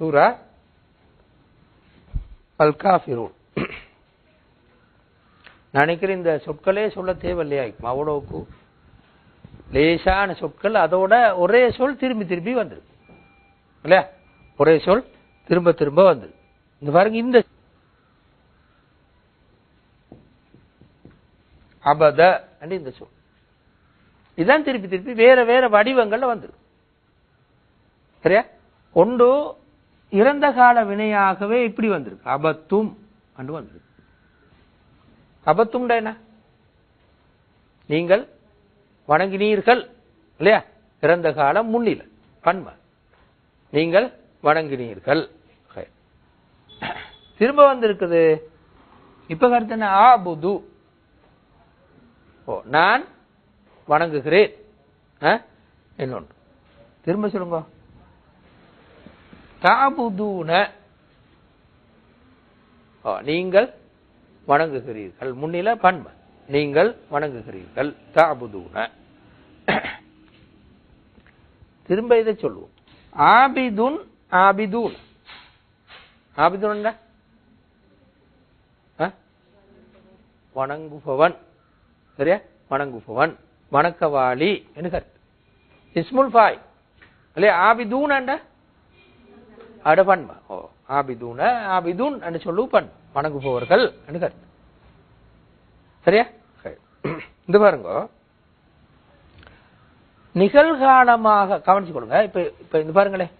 சூரா அல் காஃபிரூன் நினைக்கிறேன் இந்த சொற்களே சொல்ல தேவையில்லையா இருக்கும் அவ்வளவுக்கு? லேசான சொற்கள் அதோட ஒரே சொல் திரும்பி திரும்பி வந்துருக்கு இல்லையா? ஒரே சொல் திரும்ப திரும்ப வந்துரு இந்த பாருங்க இந்த அபத இந்த சொல். இதான் திருப்பி திருப்பி வேற வேற வடிவங்கள்ல வந்துரு சரியா? ஒன்று இறந்த கால வினையாகவே இப்படி வந்திருக்கு. அபத்தும் அன்று வந்திருக்கு. அபத்தும்டா என்ன? நீங்கள் வணங்கினீர்கள் இல்லையா? இறந்த காலம் முன்னில பன்ம நீங்கள் வணங்கினீர்கள். திரும்ப வந்திருக்குது. இப்ப கருத்து என்ன? ஆபுது. ஓ நான் வணங்குகிறேன். ஆ? இன்னொன்று. திரும்ப சொல்லுங்க. தாபுதூன. ஓ, நீங்கள் வணங்குகிறீர்கள். முன்னில பண்பு. நீங்கள் வணங்குகிறீர்கள். தாபுதூன. திரும்ப இதை சொல்லுவோம். ஆபிதுன் ஆபிதூன். ஆபிதுன் ஆ? வணங்குபவன். சரியா? வணங்குபவன். வணக்கவாளி என்று கருத்து. இஸ்முல் ஃபாய் இல்லையா ஆபிதூன் அட பண்பா ஓ ஆபிதூன ஆபிதூன் என்று சொல்லு பண் வணங்குபவர்கள் என்று கருத்து. சரியா? சரி. இந்த பாருங்க. நிகழ்காலமாக கவனிச்சு கொடுங்க இப்ப இப்ப இந்த பாருங்களேன்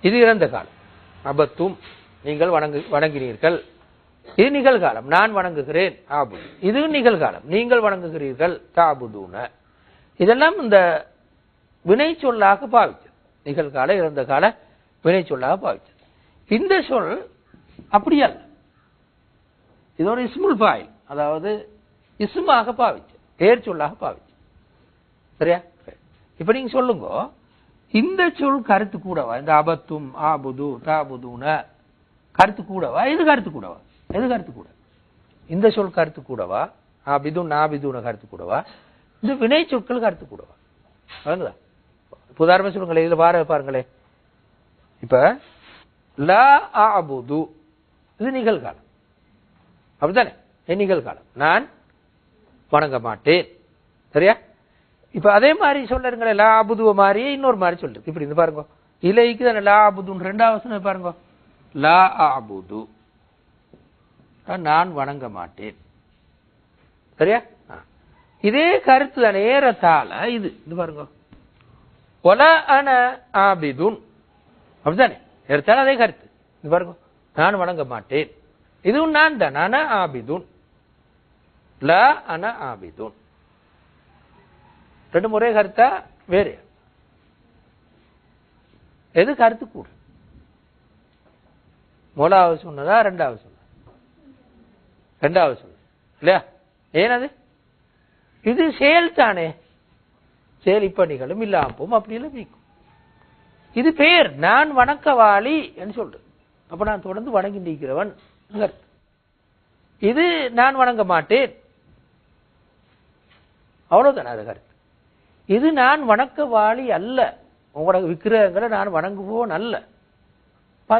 இது இறந்த காலம். அபத்தும் நீங்கள் வணங்கு வணங்கினீர்கள். இது நிகழ்காலம். நான் வணங்குகிறேன். ஆபுது இது நிகழ்காலம். நீங்கள் வணங்குகிறீர்கள். தாபுதூன. இதெல்லாம் இந்த வினை சொல்லாக பாவிச்சது நிகழ்கால இறந்த கால வினை சொல்லாக பாவிச்சது இந்த சொல் அப்படியல்ல. இது ஒரு இஸ்முல் பாயில் அதாவது இஸ்மாக பாவிச்சு பேர் சொல்லாக பாவிச்சு சரியா? சரி. இப்ப நீங்க சொல்லுங்க. இந்த சொல் கருத்து கூடவா? இந்த அபத்தும் ஆபுது தாபுதுன. கருத்து கூடவா? இது கருத்து கூடவா? எது கருத்து கூட இந்த சொல் கருத்து கூடவா? ஆபிதும் நாபிதுன கருத்து கூடவா? இந்த வினை சொற்கள் கருத்து கூடவா? வழங்குதா சொல்லுங்களேன் இதுல பாரு பாருங்களேன் இப்ப லா அபுது இது நிகழ்காலம். அப்படித்தானே? நிகழ்காலம். நான் வணங்க மாட்டேன். சரியா? இப்ப அதே மாதிரி சொல்லுங்களேன் லா அபுதுவ மாதிரியே இன்னொரு மாதிரி சொல்லுது இப்படி இருந்து பாருங்க. இலைக்கு தானே லா அபுதுன்னு ரெண்டாவது வசனம் பாருங்க. லா அபுது நான் வணங்க மாட்டேன். சரியா? ஆ. இதே கருத்து தானே ஏறத்தாழ இது. இது பாருங்க. ஒல அன ஆபிதுன் அப்படித்தானே? எடுத்தாலும் அதே கருத்து. இது பாருங்க நான் வணங்க மாட்டேன். இதுவும் நான் தான். அன ஆபிதுன். ல அன ஆபிதுன். ரெண்டு முறை கருத்தா? வேறு. எது கருத்து கூட முதலாவது சொன்னதா ரெண்டாவது சொன்னதா? ரெண்டாவது சொன்னது. இல்லையா? ஏனது இது செயல் தானே. செயல் இப்ப நிகழும் இல்லாம அப்படி இல்லை மீக்கும் இது பெயர் நான் வணக்கவாளி என்று சொல்றது. அப்ப நான் தொடர்ந்து வணங்கி நிற்கிறவன் கருத்து இது நான் வணங்க மாட்டேன். அவ்வளவுதான் அது கருத்து. இது நான் வணக்கவாளி அல்ல. உங்களோட விக்கிரகங்களை நான் வணங்குவோன் அல்ல.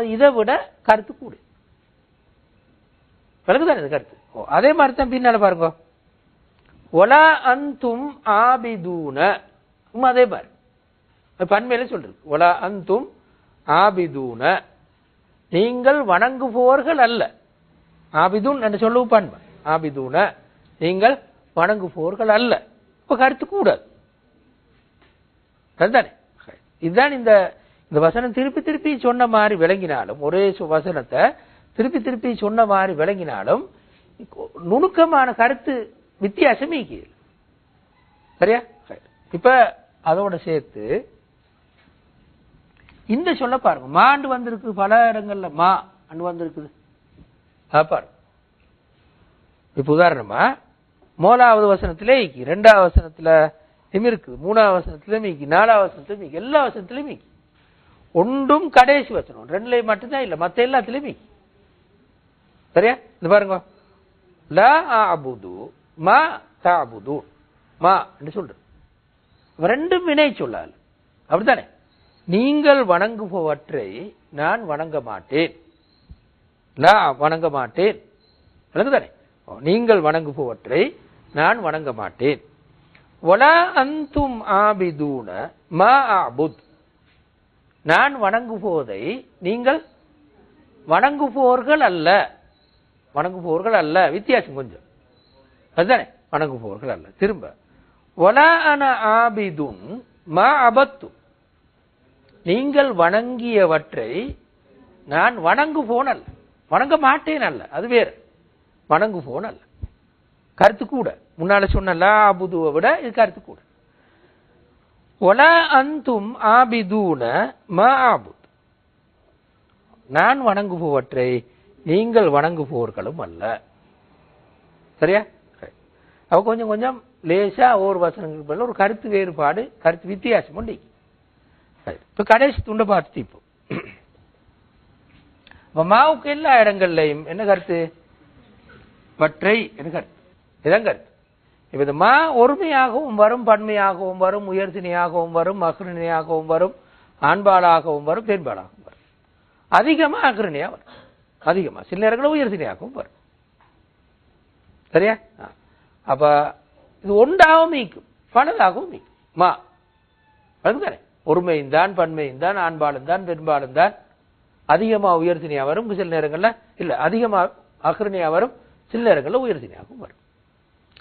இதை விட கருத்து கூடு. விளக்குதான் இது கருத்து. ஓ, அதே மாதிரி தான் பின்னால பாருங்க. ஒலா அந்தும் ஆபிதூன. உம் அதே மாதிரி. பன்மையில சொல்றது. ஒலா அந்தும் ஆபிதூன. நீங்கள் வணங்குபவர்கள் அல்ல. ஆபிதூன் என்று சொல்லவும் பன்மை. ஆபிதூன. நீங்கள் வணங்குபவர்கள் அல்ல. இப்ப கருத்து கூடாது. அதுதானே? இதுதான் இந்த இந்த வசனம் திருப்பி திருப்பி சொன்ன மாதிரி விளங்கினாலும் ஒரே வசனத்தை திருப்பி திருப்பி சொன்ன மாதிரி விளங்கினாலும் நுணுக்கமான கருத்து வித்தியாசம் சரியா? இப்ப அதோட சேர்த்து இந்த சொல்ல பாருங்க. மாண்டு வந்திருக்கு பல இடங்கள்ல மா அண்டு வந்திருக்குது. அத இப்ப உதாரணமா மூலாவது வசனத்திலே இக்கி ரெண்டாவது வசனத்துல இம் இருக்குது மூணாவது வசனத்துல மீக்கி நாலாவது வசனத்துல மீக்கி எல்லா வசனத்திலும் மீக்கி. ஒன்றும் கடைசி வசனம் ரெண்டுலயும் மட்டும்தான் இல்ல மத்த எல்லாத்துலயும் மீக்கி. சரியா? இது பாருங்க. லா அபுது மா தாபுது மா என்று சொல்றது. ரெண்டும் வினை சொல்லால் அப்படித்தானே? நீங்கள் வணங்குபவற்றை நான் வணங்க மாட்டேன். நான் வணங்க மாட்டேன். விளங்குதானே ஓ, நீங்கள் வணங்குபவற்றை நான் வணங்க மாட்டேன். ஒலா அந்தும் ஆபிதூன மா ஆபுத் நான் வணங்குபோதை நீங்கள் வணங்குபவர்கள் அல்ல. வணங்குபவர்கள் அல்ல. வித்தியாசம் கொஞ்சம். அதுதானே? வணங்குபவர்கள் அல்ல. திரும்ப. ஒலா அன ஆபிதுன் மா அபத்து நீங்கள் வணங்கியவற்றை நான் வணங்குபோன் அல்ல வணங்க மாட்டேன் அல்ல. அது வேறு. வணங்குபோன் அல்ல கருத்து கூட. முன்னால சொன்ன லா அபுதுவை விட இது கருத்து கூட. ஒல அந்தும் ஆபிதூன ம ஆபுத் நான் வணங்குபவற்றை நீங்கள் வணங்குபவர்களும் அல்ல. சரியா? சரி. கொஞ்சம் கொஞ்சம் லேசா ஒவ்வொரு வசனங்களுக்கு ஒரு கருத்து வேறுபாடு கருத்து வித்தியாசம் உண்டு இப்ப கடைசி துண்டை பார்த்துட்டு இப்போ. மாவுக்கு எல்லா இடங்கள்லையும் என்ன கருத்து? வற்றை என்ன கருத்து? இதான் கருத்து. இப்ப இந்த மா ஒருமையாகவும் வரும் பன்மையாகவும் வரும் உயர்திணையாகவும் வரும் அகிருணையாகவும் வரும் ஆண்பாளாகவும் வரும் பெண்பாளாகவும் வரும். அதிகமா அகிருணையா வரும். அதிகமா. சில நேரங்களில் உயர்திணையாகவும் வரும். சரியா? ஆ. அப்ப இது ஒன்றாகவும் நீக்கும். பலதாகவும் நீக்கும். மா. அதுதானே ஒருமையும் தான் பன்மையும் தான் ஆண்பாலும் தான் பெண்பாலும் தான். அதிகமா உயர்த்தினியா வரும் சில நேரங்கள்ல இல்ல அதிகமா அகர்ணியா வரும் சில நேரங்கள்ல உயர்த்தினியாகவும் வரும்.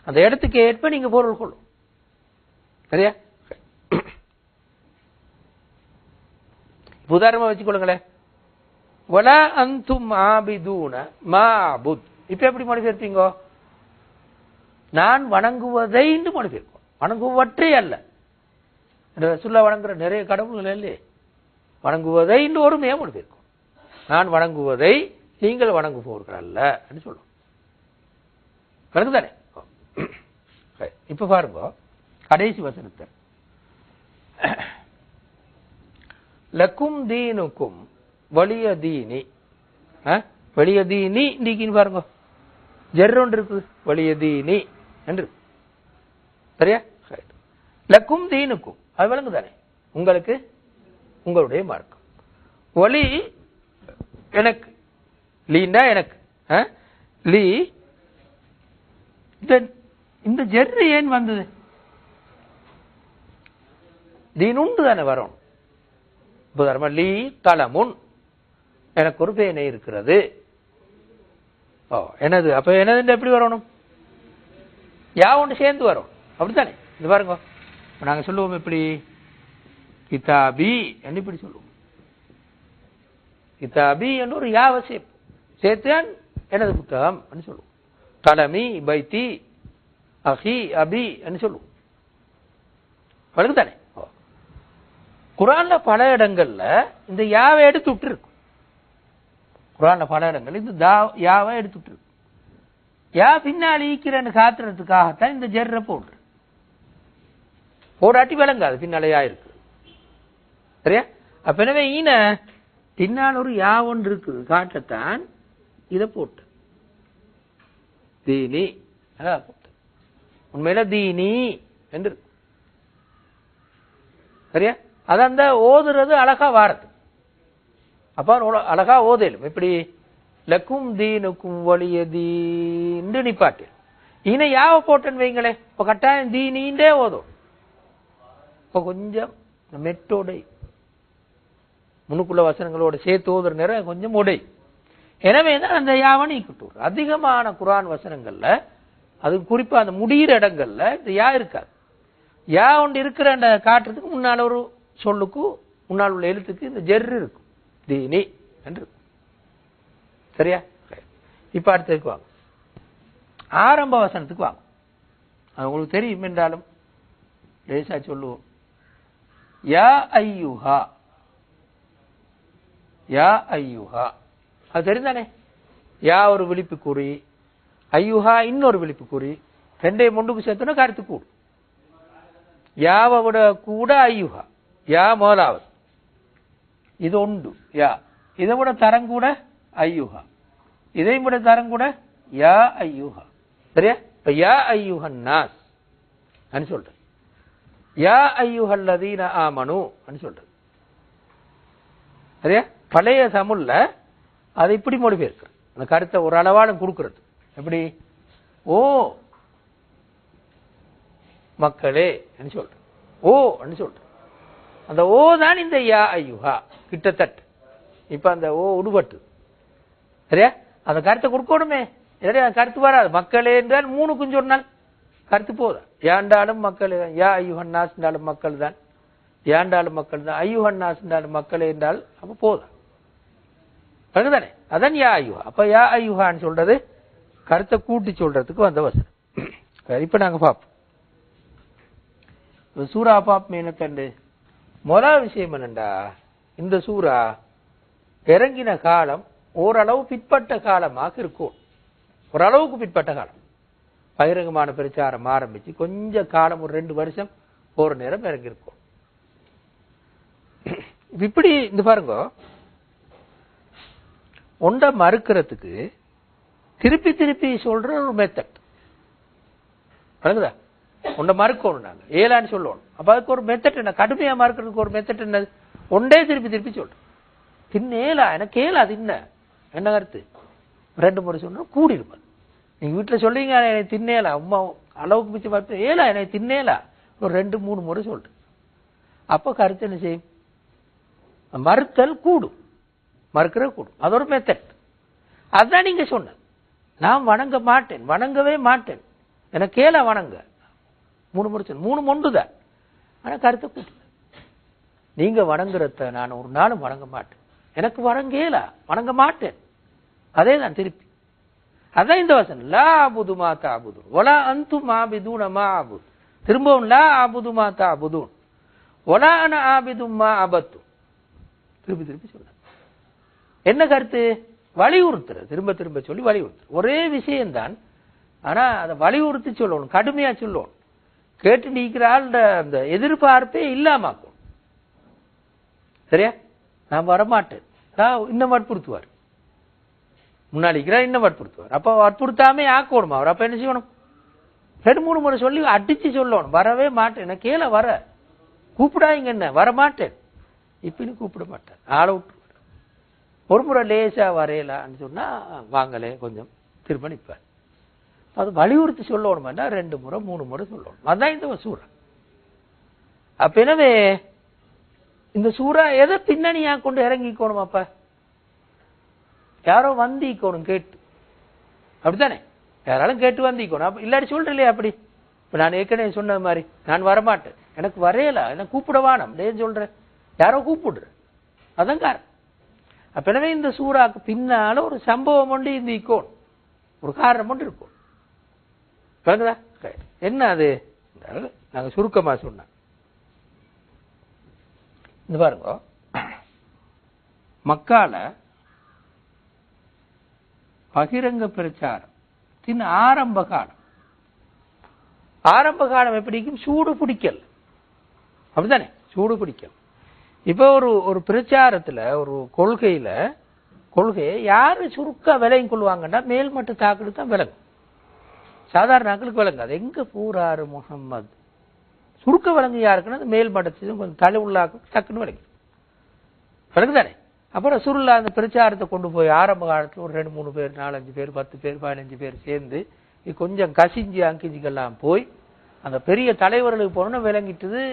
அந்த இடத்துக்கு ஏற்ப நீங்க பொருள் கொள்ளும். சரியா? உதாரணமா வச்சுக்கொள்ளுங்களேன் வல அந்தும் மாபிதூன மாபுத். இப்ப எப்படி மொழிபெயர்ப்பீங்க நான் வணங்குவதை மொழிபெயர்ப்போம் வணங்குவற்றே அல்ல. சொல்ல வணங்குற நிறைய கடவுள்கள் இல்லையே. வணங்குவதை இன்னும் ஒரு மேம்படுத்தி இருக்கும். நான் வணங்குவதை நீங்கள் வணங்குபவர்கள் அல்ல என்று சொல்லும் கணக்கு தானே? இப்ப பாருங்க. கடைசி வசனத்தை. லக்கும் தீனுக்கும் வலிய தீனி. ஆ? வலிய தீனி இன்றைக்கின்னு பாருங்க. ஜெர் ஒன்று இருக்கு வலிய தீனி என்று. சரியா? லக்கும் தீனுக்கும். அது விளங்குதானே? உங்களுக்கு உங்களுடைய மார்க்கம். ஒலி எனக்கு லீன்னா எனக்கு ஆ? லீ இந்த இந்த ஜெர்ரி ஏன் வந்தது? தீனுண்டு தானே வரும். புதர்ம லீ தலமுன் எனக்கு ஒரு பேனை இருக்கிறது. ஓ என்னது? அப்ப என்னது எப்படி வரணும்? யா ஒன்று சேர்ந்து வரும். அப்படித்தானே? இது பாருங்க. இப்போ நாங்கள் சொல்லுவோம் எப்படி? கிதாபி என்று இப்படி சொல்லுவோம். கிதாபி என்று ஒரு யாவை சேர்ப்போம் சேர்த்தான் எனது புத்தகம் என்று சொல்லுவோம். தலமி பைத்தி அஹி அபி என்று சொல்லுவோம். வழங்குதானே தானே குரான்ல பல இடங்கள்ல இந்த யாவை எடுத்து விட்டுருக்கு குரான்ல பல இடங்கள் இந்த தா யாவை எடுத்து விட்டுருக்கு யா பின்னால் ஈக்கிறன்னு காத்துறதுக்காகத்தான் இந்த ஜெர்ர போடுற போராட்டி விளங்காது பின்னால இருக்கு சரியா? அப்ப எனவே ஈன பின்னால் ஒரு யா ஒன்று இருக்குது. காட்டத்தான் இதை போட்டு. தீனி போட்டு. உண்மையில தீனி என்று. சரியா? அது அந்த ஓதுறது அழகா வாரது. அப்ப அழகா ஓதேலும். இப்படி லக்கும் தீனுக்கும் வலிய தீண்டு நிப்பாட்டு இன யாவ போட்டேன்னு வைங்களேன். இப்ப கட்டாயம் தீனின்றே ஓதும். இப்போ கொஞ்சம் மெட்டோடை முனுக்குள்ள வசனங்களோட சேர்த்து ஓதுற நேரம் கொஞ்சம் உடை. எனவே தான் அந்த யாவை நீக்கிட்டு அதிகமான குரான் வசனங்கள்ல அது குறிப்பா அந்த முடிகிற இடங்கள்ல இந்த யா இருக்காது. யா ஒன்று இருக்கிற அந்த காட்டுறதுக்கு முன்னால் ஒரு சொல்லுக்கு முன்னால் உள்ள எழுத்துக்கு இந்த ஜெர்ரு இருக்கும். தீனி என்று. சரியா? இப்ப அடுத்ததுக்கு வாங்க. ஆரம்ப வசனத்துக்கு வாங்க. அது உங்களுக்கு தெரியும் என்றாலும் லேசா சொல்லுவோம். யா ஐயுஹா. யா ஐயுஹா. அது தெரிந்தானே? யா ஒரு விழிப்பு குறி. ஐயுஹா இன்னொரு விழிப்பு குறி. ரெண்டையும் முண்டுக்கு சேர்த்தோன்னா கருத்து கூடும் யாவை விட கூட ஐயுஹா. யா முதலாவது. இது உண்டு. யா. இதை விட தரம் கூட ஐயுஹா. இதை விட தரம் கூட யா ஐயுஹா. சரியா? இப்ப யா ஐயுஹன் நாஸ். சொல்றேன். யா ஐயுஹல்லதீன ஆமனு சொல்றது. சரியா? பழைய தமிழ்ல அதை இப்படி மொழிபெயர்க்கு அந்த கருத்தை ஒரு அளவாலும் கொடுக்கறது. எப்படி? ஓ மக்களே சொல்ற சொல்றேன் ஓ அப்படின்னு சொல்றேன் அந்த ஓ தான் இந்த யா ஐயுஹா கிட்டத்தட்ட. இப்ப அந்த ஓ உடுபட்டு. சரியா? அந்த கருத்தை கொடுக்கணுமே. இல்லாட்டி அந்த கருத்து வராது. மக்களே என்றால் மூணுக்கும் சொன்னால் கருத்து போதும் ஏண்டாலும் மக்கள் யா ஐயுஹன்னாஸ் மக்கள் தான். ஏண்டாலும் மக்கள் தான். ஐயுஹன்னாஸ் மக்கள் என்றால் அப்ப போதும் அதுதானே அதான் யா ஐயுஹா. அப்ப யா ஐயுஹான்னு சொல்றது கருத்தை கூட்டி சொல்றதுக்கு வந்த வசனம். சரி, இப்ப நாங்க பார்ப்போம். சூரா பாப் என்ன முதல் விஷயம் என்னண்டா? இந்த சூரா இறங்கின காலம் ஓரளவு பிற்பட்ட காலமாக இருக்கும். ஓரளவுக்கு பிற்பட்ட காலம். பகிரங்கமான பிரச்சாரம் ஆரம்பிச்சு கொஞ்ச காலம் ஒரு ரெண்டு வருஷம் ஒரு நேரம் இறங்கியிருக்கும். இப்படி இந்த பாருங்க ஒன்றை மறுக்கிறதுக்கு திருப்பி திருப்பி சொல்ற ஒரு மெத்தட் வழங்குதா ஒன்றை மறுக்கணும் நாங்க. ஏலான்னு சொல்லுவோம் அப்ப அதுக்கு ஒரு மெத்தட் என்ன? கடுமையா மறுக்கிறதுக்கு ஒரு மெத்தட் என்னது? ஒன்றே திருப்பி திருப்பி சொல்றோம். தின்னேலா எனக்கு ஏலா தின்ன என்ன? கருத்து? ரெண்டு முறை சொன்னா கூடியிருப்பது நீங்கள் நீங்க வீட்டுல சொல்றீங்க என்னை தின்னேலா. அம்மா அளவுக்கு மிச்சம் பார்த்து ஏலா என்னை தின்னேலா. ஒரு ரெண்டு மூணு முறை சொல்றேன். அப்ப கருத்து என்ன செய்யும்? மறுத்தல் கூடும். மறுக்கிற கூடும். அது ஒரு மெத்தட் அதுதான் நீங்க சொன்ன. நான் வணங்க மாட்டேன். வணங்கவே மாட்டேன். எனக்கு கேள வணங்க. மூணு முறை சொன்ன. மூணு மொண்டுதான் ஆனா கருத்தை கூட்டு நீங்க வணங்குறத நான் ஒரு நாளும் வணங்க மாட்டேன். எனக்கு வணங்கேலா. வணங்க மாட்டேன். அதே தான் திருப்பி. அதான் இந்த வசனம். லா அபுது மா தாபுது ஒலா அந்து மாபிதூன மா அபுத். திரும்பவும் லா அபுது மா தாபுதூன். ஒலா அன ஆபிதும் மா அபத்து திருப்பி திருப்பி சொல்ல என்ன கருத்து? வலியுறுத்துற திரும்ப திரும்ப சொல்லி வலியுறுத்து ஒரே விஷயம்தான். ஆனா அதை வலியுறுத்தி சொல்லணும். கடுமையா சொல்லணும். கேட்டு நீக்கிறாள் அந்த எதிர்பார்ப்பே இல்லாமாக்கும் சரியா? நான் வரமாட்டேன் நான் இன்னும் வற்புறுத்துவார். முன்னாடி இருக்கிறார் இன்னும் வற்புறுத்துவார் அப்போ வற்புறுத்தாமே ஆக்கணும் அவர் அப்போ என்ன செய்யணும்? ரெண்டு மூணு முறை சொல்லி அடிச்சு சொல்லணும். வரவே மாட்டேன். நான் கீழே வர. கூப்பிடாதீங்க என்ன? வர மாட்டேன் இப்படின்னு கூப்பிட மாட்டேன் ஆளை விட்டு ஒரு முறை லேசா வரையலான்னு சொன்னா வாங்கலே கொஞ்சம் திரும்ப நிற்பார். அது வலியுறுத்தி சொல்லணும்னா ரெண்டு முறை மூணு முறை சொல்லணும். அதான் இந்த சூறா. அப்ப எனவே இந்த சூறா எதை பின்னணியா கொண்டு இறங்கிக்கணும் அப்ப? யாரோ வந்திக்கணும் கேட்டு. அப்படித்தானே? யாராலும் கேட்டு வந்திக்கணும் அப்ப இல்லாட்டி சொல்றீங்களே அப்படி? இப்ப நான் ஏற்கனவே சொன்னது மாதிரி நான் வரமாட்டேன். எனக்கு வரையல என்ன கூப்பிட வானம் ஏன் சொல்றேன் யாரோ கூப்பிடுறேன் அதான் காரணம். அப்ப எனவே இந்த சூறாக்கு பின்னால ஒரு சம்பவம் ஒன்று இந்த இக்கோணும் ஒரு காரணம் ஒன்று இருக்கும். விளங்குதா? என்ன அது? நாங்க சுருக்கமா சொன்னோம் இந்த பாருங்க. மக்கால பகிரங்க பிரச்சாரத்தின் ஆரம்ப காலம். ஆரம்ப காலம் எப்படிக்கும் சூடு பிடிக்கல். அப்படித்தானே? சூடு பிடிக்கல். இப்போ ஒரு ஒரு பிரச்சாரத்தில் ஒரு கொள்கையில் கொள்கையை யார் சுருக்க விலையும் கொள்வாங்கன்னா மேல்மட்ட தாக்குடு தான் விலங்கும் சாதாரண ஆக்களுக்கு விளங்காது. எங்கே பூராரு முகம்மது? சுருக்க விலங்கு யாருக்குன்னா அந்த மேல் கொஞ்சம் தலை உள்ளாக்கு டக்குன்னு விளங்கி விளங்குதானே அப்புறம் சுருளா அந்த பிரச்சாரத்தை கொண்டு போய் ஆரம்ப காலத்தில் ஒரு ரெண்டு மூணு பேர் நாலஞ்சு பேர் பத்து பேர் பதினஞ்சு பேர் சேர்ந்து இது கொஞ்சம் கசிஞ்சு அங்கிஞ்சுக்கெல்லாம் போய் அந்த பெரிய தலைவர்களுக்கு போனோம்னா விளங்கிட்டது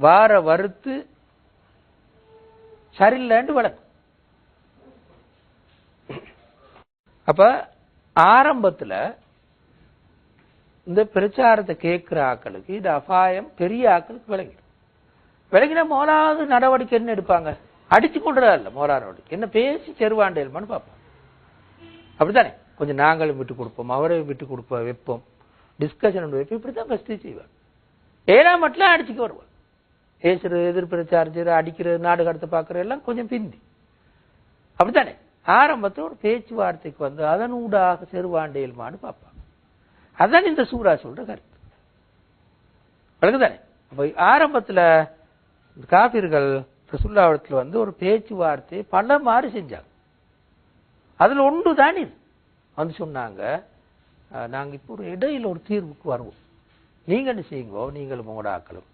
வார வறுத்து சரியில்லைன்னு விளங்கும் அப்ப ஆரம்பத்தில் இந்த பிரச்சாரத்தை கேட்கிற ஆக்களுக்கு இது அபாயம் பெரிய ஆக்களுக்கு விளங்கிடும். விளங்கினா முதலாவது நடவடிக்கை என்ன எடுப்பாங்க? அடிச்சு கொண்டுறதா இல்லை மோலா என்ன பேசி செருவாண்டேல்மான்னு பார்ப்போம். அப்படித்தானே? கொஞ்சம் நாங்களும் விட்டு கொடுப்போம் அவரையும் விட்டு கொடுப்போம் வைப்போம். டிஸ்கஷன் வைப்போம் இப்படி தான் ஃபஸ்ட்டு செய்வார். ஏழாம் மட்டும் அடிச்சுக்க வருவார். பேசுறது எதிர்ப்பு சார்ஜர் அடிக்கிறது நாடு கடத்த பார்க்கறது எல்லாம் கொஞ்சம் பிந்தி. அப்படித்தானே? ஆரம்பத்தில் ஒரு பேச்சுவார்த்தைக்கு வந்து அதன் ஊடாக செருவாண்டேல்மான்னு பார்ப்பாங்க. அதான் இந்த சூரா சொல்ற கருத்து. விளக்குதானே அப்ப ஆரம்பத்தில் இந்த ரசுல்லாவிடத்தில் வந்து ஒரு பேச்சுவார்த்தையை பல மாறி செஞ்சாங்க. அதில் ஒன்று தான் இது. வந்து சொன்னாங்க நாங்கள் இப்போ ஒரு இடையில் ஒரு தீர்வுக்கு வருவோம். நீங்கள் என்ன செய்யுங்கோ நீங்களும் உங்களோட ஆக்களும்.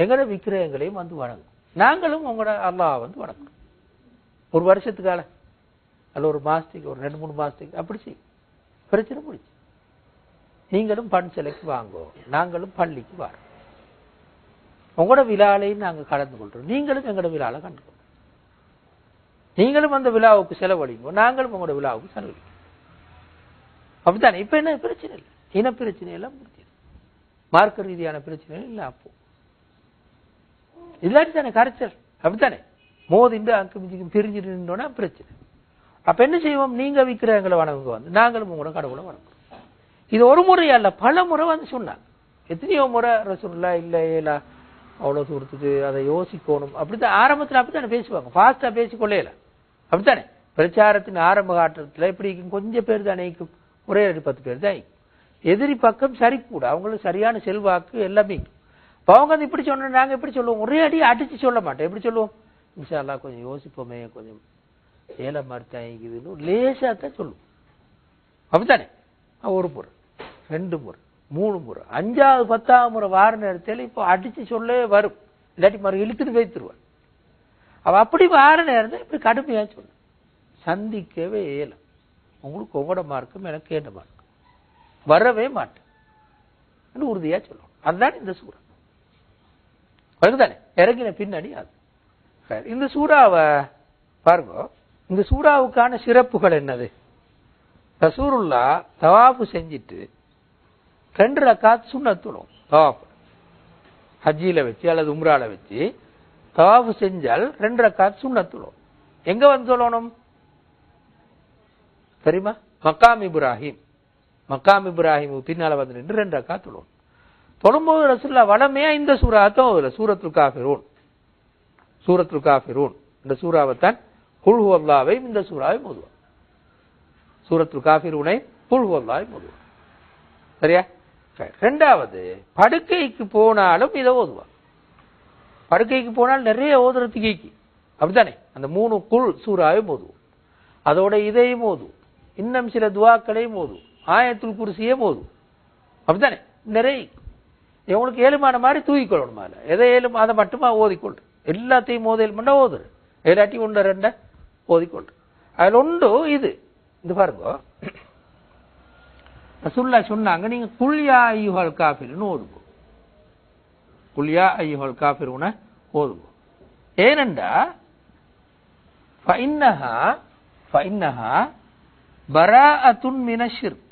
எங்களோட விக்கிரகங்களையும் வந்து வணங்கும். நாங்களும் உங்களோட அல்லா வந்து வணங்கும் ஒரு வருஷத்துக்கால. அல்ல ஒரு மாதத்துக்கு ஒரு ரெண்டு மூணு மாதத்துக்கு அப்படி செய்யும். பிரச்சனை முடிச்சு நீங்களும் பண் சிலைக்கு வாங்கோ. நாங்களும் பள்ளிக்கு வரோம். உங்களோட விழாலையும் நாங்க கலந்து கொள்றோம். நீங்களும் எங்களோட விழால கலந்து நீங்களும் அந்த விழாவுக்கு செலவழிங்க. நாங்களும் உங்களோட விழாவுக்கு செலவழிங்க. அப்படித்தானே? இப்ப என்ன பிரச்சனை இல்லை. இன பிரச்சனை எல்லாம் முடிஞ்சது மார்க்க ரீதியான பிரச்சனை இல்லை அப்போ. இல்லாட்டி தானே கரைச்சல்? அப்படித்தானே? மோதிண்டு அங்கு மிஞ்சிக்கும் பிரிஞ்சுட்டு நின்றோன்னா பிரச்சனை. அப்ப என்ன செய்வோம்? நீங்க விக்கிற எங்களை வணங்குங்க வந்து. நாங்களும் உங்களோட கடவுளை வணங்குறோம். இது ஒரு முறை அல்ல பல முறை வந்து சொன்னாங்க. எத்தனையோ முறை ரசூல்லா இல்லை ஏலா அவ்வளவு தூரத்துக்கு அதை யோசிக்கணும். அப்படித்தான் ஆரம்பத்தில் அப்படித்தானே பேசுவாங்க. ஃபாஸ்டா பேசிக்கொள்ளையில அப்படித்தானே? பிரச்சாரத்தின் ஆரம்ப காட்டத்தில் எப்படி இருக்கும்? கொஞ்சம் பேர் தான் இருக்கும் ஒரே ரெண்டு பத்து பேர் தான் எதிரி பக்கம் சரி கூட அவங்களுக்கு சரியான செல்வாக்கு எல்லாமே. அவங்க வந்து இப்படி சொன்ன நாங்கள் எப்படி சொல்லுவோம். ஒரே அடி அடித்து சொல்ல மாட்டோம். எப்படி சொல்லுவோம்? இன்ஷால்லா கொஞ்சம் யோசிப்போமே கொஞ்சம் ஏல மாதிரி தான் இருக்குதுன்னு தான் சொல்லுவோம். அப்படித்தானே? ஒரு முறை. ரெண்டு முறை. மூணு முறை. அஞ்சாவது பத்தாவது முறை வார நேரத்தில் இப்போ அடிச்சு சொல்லவே வரும். இல்லாட்டி மறு இழுத்துட்டு வைத்துருவார் அவ அப்படி வார நேரத்தில் இப்படி கடுமையா சொல்லு சந்திக்கவே இயலும் உங்களுக்கு உங்களோட மார்க்கும் எனக்கு கேட்ட மார்க்கும் வரவே மாட்டேன். உறுதியா சொல்லணும். அதுதான் இந்த சூறா. அதுதானே இறங்கின பின்னாடி அது. சரி, இந்த சூறாவை பாருங்க. இந்த சூறாவுக்கான சிறப்புகள் என்னது? ரசூருல்லா தவாப்பு செஞ்சிட்டு ரெண்டு ரக்காத் சுண்ணத்துடும். தவாப்பு ஹஜ்ஜில வச்சு அல்லது உம்ரால வச்சு தவாப்பு செஞ்சால் ரெண்டு ரக்காத் சுண்ணத்துடும். எங்க வந்து சொல்லணும்? தெரியுமா? மக்காம் இப்ராஹிம். மக்காம் இப்ராஹிம் பின்னால வந்து நின்று ரெண்டு ரக்காத் தொழுவோம் தொழும்போது ரசூல்லா வளமையா இந்த சூறாத்தான் ஓதுல சூரத்துல் காஃபிரூன். சூரத்துல் காஃபிரூன். இந்த சூறாவைத்தான் குல் ஹுவல்லாவை இந்த சூறாவை மோதுவார் சூரத்துல் காஃபிரூனை குல் ஹுவல்லாவை மோதுவார் சரியா? சரி. ரெண்டாவது படுக்கைக்கு போனாலும் இதை ஓதுவார். படுக்கைக்கு போனால் நிறைய ஓதுறதுக்கு ஈக்கி அப்படித்தானே? அந்த மூணு குள் சூறாவையும் ஓதுவோம். அதோட இதையும் ஓதுவோம். இன்னும் சில துவாக்களையும் ஓதுவோம். ஆயத்துள் குருசியே ஓதுவோம். அப்படித்தானே? நிறைய இவங்களுக்கு ஏழுமான மாதிரி தூக்கிக்கொள்ளணும் அதில் எதை ஏழும் அதை மட்டுமா ஓதிக்கொண்டு எல்லாத்தையும் ஓதையில் பண்ண ஓதுரு இல்லாட்டி ஒன்று ரெண்ட ஓதிக்கொண்டு அதில் ஒன்று இது. இது பாருங்க. ரசுல்லா சொன்னாங்க நீங்க குல்யா ஐயுஹல் காஃபிர்னு ஓதுவோம் குல்யா ஐயுஹல் காஃபிர்னு ஓதுவோம் ஏனெண்டா ஃபைன்னஹா ஃபைன்னஹா பராஅத்துன் மினஷிர்க்.